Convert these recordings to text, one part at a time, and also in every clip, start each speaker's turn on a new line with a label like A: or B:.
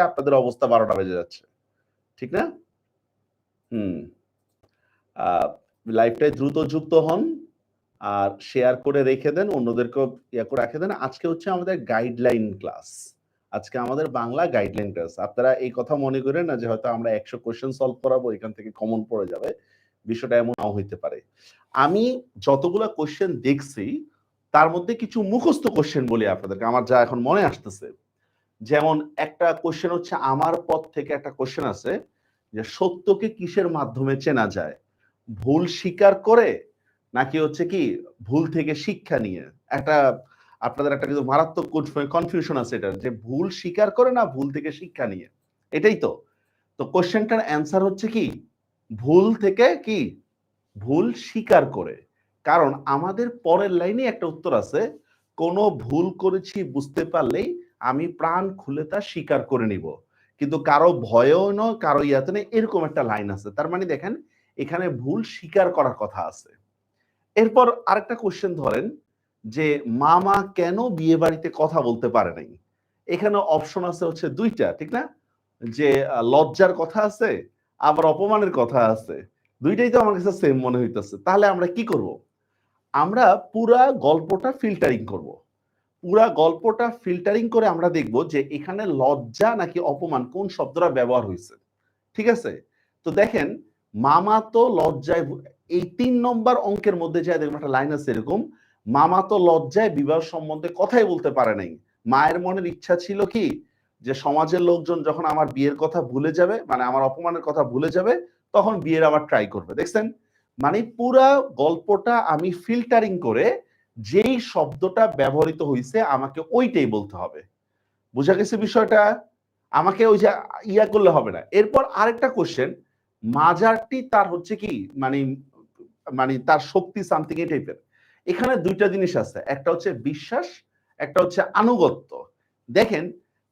A: আপনাদের অবস্থা বারোটা বেজে যাচ্ছে। ঠিক না? হুম। লাইভটায় দ্রুত যুক্ত হন আর শেয়ার করে রেখে দেন, অন্যদেরকেও ইয়া করে রেখে দেন। আজকে হচ্ছে আমাদের গাইডলাইন ক্লাস আজকে আমাদের বাংলা গাইডলাইন ক্লাস আপনারা এই কথা মনে করেন না যে হয়তো আমরা একশো কোশ্চেন সলভ করাবো, এখান থেকে কমন পড়ে যাবে। বিষয়টা এমন নাও হইতে পারে। আমি যতগুলো কোশ্চেন দেখছি, তার মধ্যে কিছু মুখস্থ কোশ্চেন বলি আপনাদেরকে। আমার যা এখন মনে আসতেছে। যেমন একটা কোশ্চেন হচ্ছে, আমার পথ থেকে একটা কোশ্চেন আছে যে, সত্যকে কিসের মাধ্যমে চেনা যায়? ভুল স্বীকার করে নাকি হচ্ছে কি, ভুল থেকে শিক্ষা নিয়ে? একটা, আপনাদের একটা কিন্তু মারাত্মক কনফিউশন আছে এটা যে ভুল স্বীকার করে না, ভুল থেকে শিক্ষা নিয়ে। এটাই তো। তো কোশ্চেনটার অ্যান্সার হচ্ছে কি, ভুল থেকে কি, ভুল স্বীকার করে। কারণ আমাদের পরের লাইনে একটা উত্তর আছে, কোনো ভুল করেছি বুঝতে পারলেই আমি প্রাণ খুলে তা স্বীকার করে নিব। কিন্তু কারও ভয়েও নয়, কারও ইয়াতে নেই এরকম একটা লাইন আছে। তার মানে দেখেন, এখানে ভুল স্বীকার করার কথা আছে। এরপর আরেকটা কোশ্চেন ধরেন যে, মামা কেন বিয়ে বাড়িতে কথা বলতে পারে নাই? এখানে অপশন আছে হচ্ছে দুইটা, ঠিক না? যে লজ্জার কথা আছে, আবার অপমানের কথা আছে। দুইটাই তো আমার কাছে সেম মনে হইতেছে। তাহলে আমরা কি করব? আমরা পুরা গল্পটা ফিল্টারিং করব। পুরা গল্পটা ফিল্টারিং করে আমরা দেখব যে এখানে লজ্জা নাকি অপমান কোন শব্দটা ব্যবহার হয়েছে। ঠিক আছে? তো দেখেন, মামা তো লজ্জায় এই তিন নম্বর অঙ্কের মধ্যে যায় দেখবেন একটা লাইন আছে এরকম, মামা তো লজ্জায় বিবাহ সম্বন্ধে কথাই বলতে পারে নাই। মায়ের মনের ইচ্ছা ছিল কি? যে সমাজের লোকজন যখন আমার বিয়ের কথা ভুলে যাবে মানে আমার অপমানের কথা ভুলে যাবে, তখন বিয়ের আবার ট্রাই করবে। দেখছেন? মানে পুরা গল্পটা আমি ফিল্টারিং করে যেই শব্দটা ব্যবহৃত হয়েছে আমাকে ওইটাই বলতে হবে। বোঝা গেছে বিষয়টা? আমাকে ওই যে ইয়া করলে হবে না। এরপর আরেকটা কোশ্চেন মাজারটি তার হচ্ছে কি? মানে মানে তার শক্তি সামথিং এই টাইপের এখানে দুইটা জিনিস আছে। একটা হচ্ছে বিশ্বাস, একটা হচ্ছে আনুগত্য। দেখেন,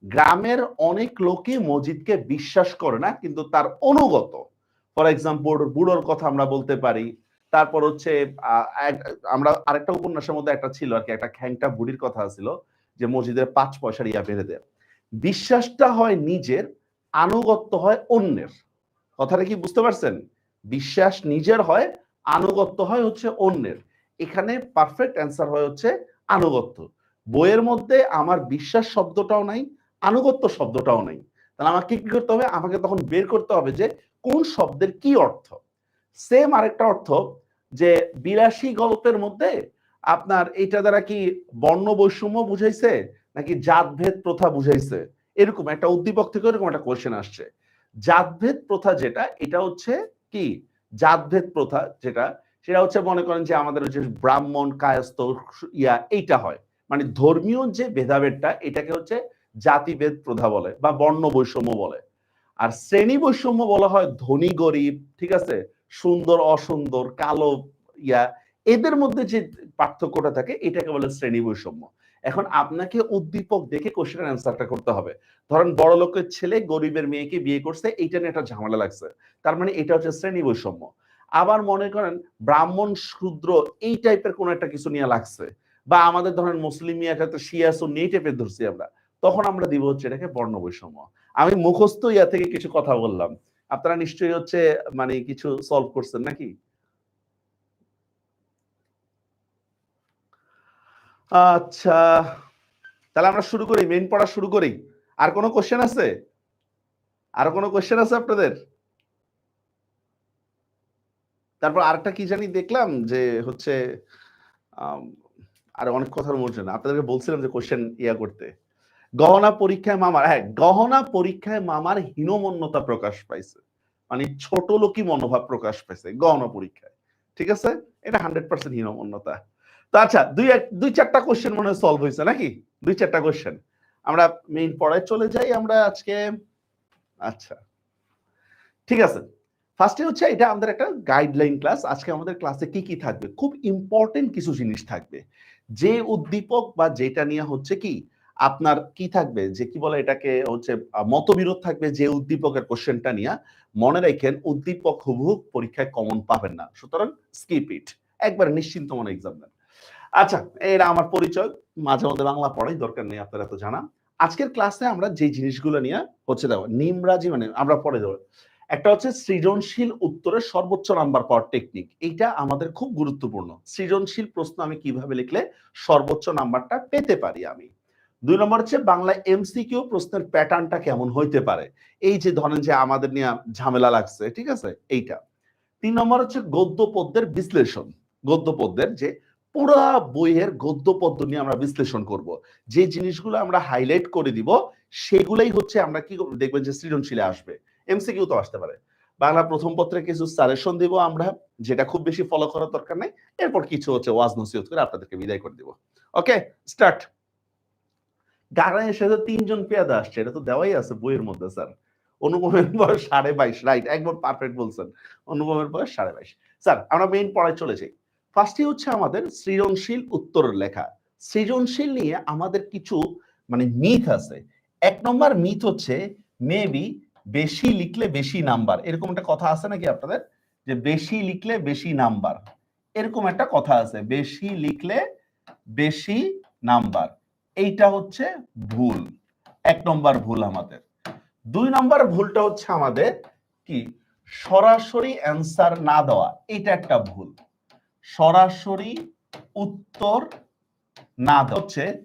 A: গ্রামের অনেক লোকই মসজিদকে বিশ্বাস করে না, কিন্তু তার অনুগত। ফর এক্সাম্পল বুড়োর কথা আমরা বলতে পারি তারপর হচ্ছে আমরা আরেকটা উপন্যাসের মধ্যে একটা ছিল আর কি, একটা খ্যাংটা বুড়ির কথা ছিল যে মসজিদের পাঁচ পয়সার ইয়া বেঁধে দেয়। বিশ্বাসটা হয় নিজের, আনুগত্য হয় অন্যের। কথাটা কি বুঝতে পারছেন? বিশ্বাস নিজের হয়, আনুগত্য হয় হচ্ছে অন্যের। এখানে পারফেক্ট অ্যান্সার হয় হচ্ছে আনুগত্য। বইয়ের মধ্যে আমার বিশ্বাস শব্দটাও নাই, আনুগত্য শব্দটাও নাই। তাহলে আমাকে কি করতে হবে? আমাকে তখন বের করতে হবে যে কোন শব্দের কি অর্থ? সেম আরেকটা অর্থ যে বিলাসী গল্পের মধ্যে আপনার এটা দ্বারা কি বর্ণ বৈষম্য বুঝাইছে? নাকি জাতভেদ প্রথা বুঝাইছে? এরকম একটা উদ্দীপক থেকে এরকম একটা কোয়েশ্চেন আসছে। জাতভেদ প্রথা যেটা, এটা হচ্ছে কি? জাতভেদ প্রথা যেটা, সেটা হচ্ছে মনে করেন যে আমাদের হচ্ছে ব্রাহ্মণ কায়স্ত ইয়া, এইটা হয়। মানে ধর্মীয় যে ভেদাভেদটা, এটাকে হচ্ছে জাতিভেদ প্রথা বলে বা বর্ণ বৈষম্য বলে। আর শ্রেণি বৈষম্য বলা হয় ধনী গরিব, ঠিক আছে? সুন্দর, অসুন্দর, কালো, ইয়া, এদের মধ্যে যে পার্থক্যটা থাকে, এটাকে বলে শ্রেণি বৈষম্য। এখন আপনাকে উদ্দীপক দেখে কোশ্চেনের অ্যান্সারটা করতে হবে। ধরেন, বড় লোকের ছেলে গরিবের মেয়েকে বিয়ে করছে, এইটা নিয়ে একটা ঝামেলা লাগছে। তার মানে এটা হচ্ছে শ্রেণি বৈষম্য। আবার মনে করেন, ব্রাহ্মণ, শূদ্র, এই টাইপের কোন একটা কিছু নিয়ে লাগছে। বা আমাদের ধরেন, মুসলিম একটা শিয়া, সুন্নি এই টাইপের ধরছি আমরা। তখন আমরা দিব হচ্ছে এটাকে বর্ণ বৈষম্য। আমি মুখস্থ ইয়া থেকে কিছু কথা বললাম। আপনারা নিশ্চয়ই হচ্ছে মানে কিছু সলভ করছেন নাকি? আচ্ছা তাহলে আমরা শুরু করি মেইন পড়া শুরু করি। আর কোনো কোশ্চেন আছে? আর কোনো কোশ্চেন আছে আপনাদের? তারপর আরেকটা কি জানি দেখলাম যে হচ্ছে আর অনেক কথার মধ্যে না, আপনাদেরকে বলছিলাম যে কোশ্চেন ইয়া করতে। গহনা পরীক্ষায় মামার হ্যাঁ গহনা পরীক্ষায় মামার হীনমন্যতা প্রকাশ পাইছে। মানে ছোট লোকই মনোভাব প্রকাশ পাইছে গহনা পরীক্ষায়। ঠিক আছে? এটা হান্ড্রেড পার্সেন্ট হীনমন্যতা। তো আচ্ছা দুই এক, দুই চারটা কোশ্চেন মনে হয় সলভ হয়েছে নাকি? দুই চারটা কোশ্চেন আমরা মেইন পড়ায় চলে যাই আমরা আজকে। আচ্ছা। ঠিক আছে। ফার্স্টে হচ্ছে এটা আমাদের একটা গাইডলাইন ক্লাস আজকে আমাদের ক্লাসে কি কি থাকবে? খুব ইম্পর্টেন্ট কিছু জিনিস থাকবে। যে উদ্দীপক বা যেটা নিয়ে হচ্ছে কি? আপনার কি থাকবে? যে কি বলে এটাকে হচ্ছে মতবিরোধ থাকবে যে উদ্দীপকের কোশ্চেনটা নিয়ে। মনে রাখেন, উদ্দীপক হুবহু পরীক্ষায় কমন পাবেন না। সুতরাং স্কিপ ইট একবার নিশ্চিন্ত মনে এক্সাম দেন আচ্ছা এটা আমার পরিচয়। মাঝে মধ্যে বাংলা পড়াই, দরকার নেই আপনারা তো জানা। আজকের ক্লাসে আমরা যে জিনিসগুলো নিয়ে হচ্ছে দেখো, নিমরাজি মানে আমরা পড়ে দেবো একটা হচ্ছে সৃজনশীল উত্তরের সর্বোচ্চ নাম্বার পাওয়ার টেকনিক এইটা আমাদের খুব গুরুত্বপূর্ণ। সৃজনশীল প্রশ্ন আমি কীভাবে লিখলে সর্বোচ্চ নাম্বারটা পেতে পারি আমি? দুই নম্বর হচ্ছে বাংলা এমসিকিউ প্রশ্নের প্যাটার্নটা কেমন হইতে পারে? এই যে ধরেন যে আমাদের নিয়ে ঝামেলা লাগছে, ঠিক আছে? এইটা। তিন নম্বর হচ্ছে গদ্য পদ্যের বিশ্লেষণ। গদ্য পদ্যের যে পুরা বইয়ের গদ্য পদ্য নিয়ে আমরা বিশ্লেষণ করব। যে জিনিসগুলো আমরা হাইলাইট করে দিব, সেগুলোই হচ্ছে আমরা কি? দেখবেন যে সৃজনশীলে আসবে। এমসিকিউ তো আসতে পারে। বাংলা প্রথম পত্রে কিছু সাজেশন দিব আমরা, যেটা খুব বেশি ফলো করার দরকার নেই। এরপর কিছু হচ্ছে ওয়াজ নসিহত করে আপনাদেরকে বিদায় করে দিব। ওকে স্টার্ট গাড়ায় সাথে তিনজন পেয়াদা আসছে, এটা তো দেওয়াই আছে বইয়ের মধ্যে, স্যার। অনুপমের বয়স সাড়ে বাইশ রাইট একবার পারফেক্ট বলছেন। অনুপমের বয়স সাড়ে বাইশ। স্যার, আমরা মেইন পড়ায় চলে যাই। ফার্স্টে হচ্ছে আমাদের সৃজনশীল উত্তর লেখা। সৃজনশীল নিয়ে আমাদের কিছু মানে মিথ আছে। এক নম্বর মিথ হচ্ছে মেবি বেশি লিখলে বেশি নাম্বার এরকম একটা কথা আছে নাকি আপনাদের? যে বেশি লিখলে বেশি নাম্বার এরকম একটা কথা আছে, বেশি লিখলে বেশি নাম্বার এইটা হচ্ছে ভুল। এক নম্বর ভুল আমাদের। দুই নম্বর ভুলটা হচ্ছে আমাদের কি? সরাসরি অ্যান্সার না দেওয়া। এটা একটা ভুল। সরাসরি উত্তর না হচ্ছে